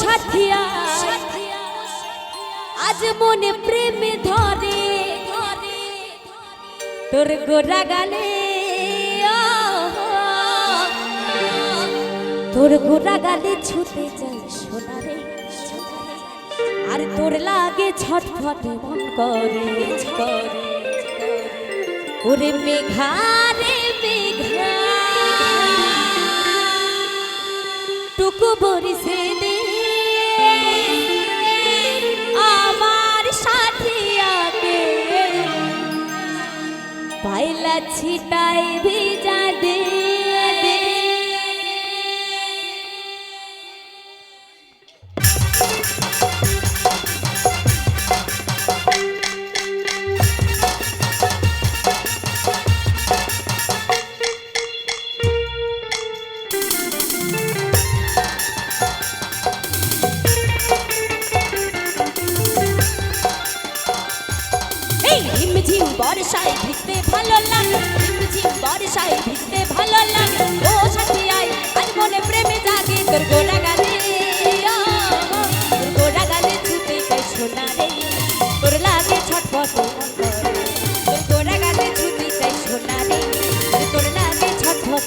সাথিয়া, আজ মনে প্রেমে ধরে, তোর গোরা গালে তোর গালে যাই আর তোর লাগে ছটফটে মন করে, ওরে মেঘা রে মেঘা, টুকু বরিসে পাইলা ছিটাই ভিজা বর্ষায় ভিজতে ভালো লাগে। ঝিমঝিম বর্ষায় ভিজতে ভালো লাগে। ও সাথী আই আজ মনে প্রেমে জাগে তোর গালে ও, তোর গালে ছুটে চাই সোনা রে। তোর লাগে ছটফট তোর গালে ছুটে চাই সোনা রে। তোর লাগে ছটফট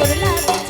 তোর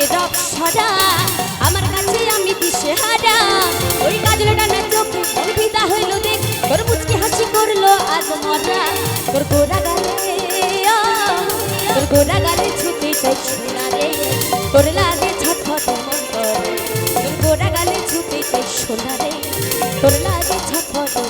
স্বর্গের রপসটা আমার কাছে আমি দিশে হারা ওই কাজল টানা চোখে বিদা হইল দেখ তোর মুচকি করল আজ মরা। তোর গোরা গালে তোর গোরা গালে ছুটে চাই সোনা রে তোর লাগে ছটফট তোর গোরা গালে ছুটে চাই সোনা রে তোর লাগে ছটফট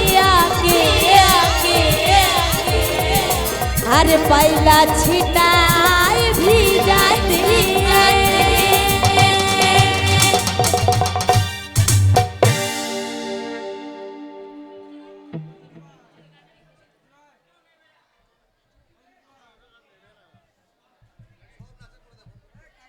আর পাইলা ছিটায় ভিজাই দিয়ে